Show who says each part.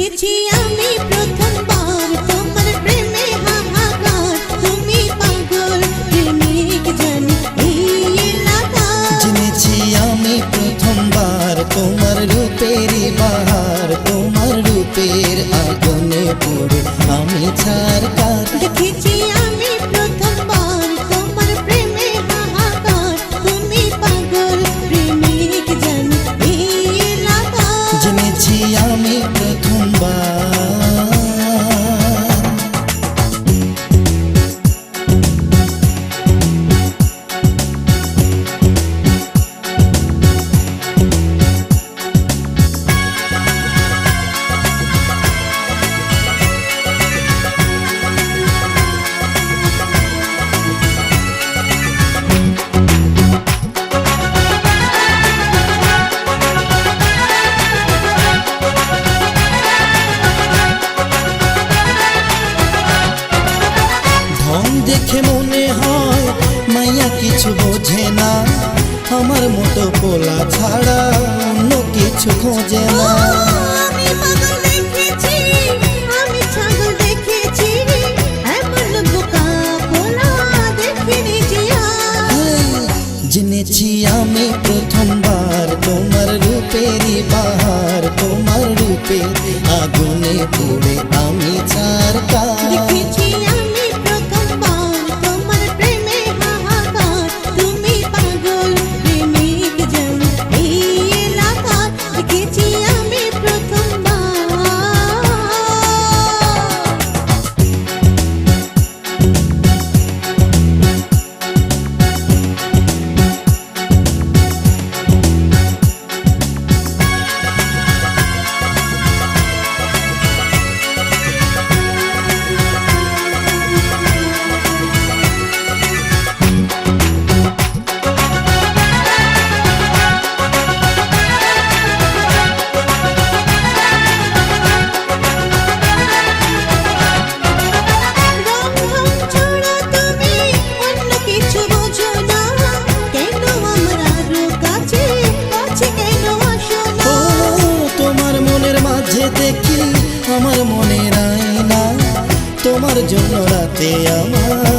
Speaker 1: দেখেছি আমি
Speaker 2: প্রথম মাইয়া কিছু বোঝে না। আমার মতো পোলা ছাড়া অন্য কিছু খোঁজে না।
Speaker 1: হ্যাঁ,
Speaker 2: জেনেছি আমি প্রথমবার তোমার রূপেরই বাহার তোমার রূপে আগুনে পুড়ে আমি চার কা জন্য রাতে আমার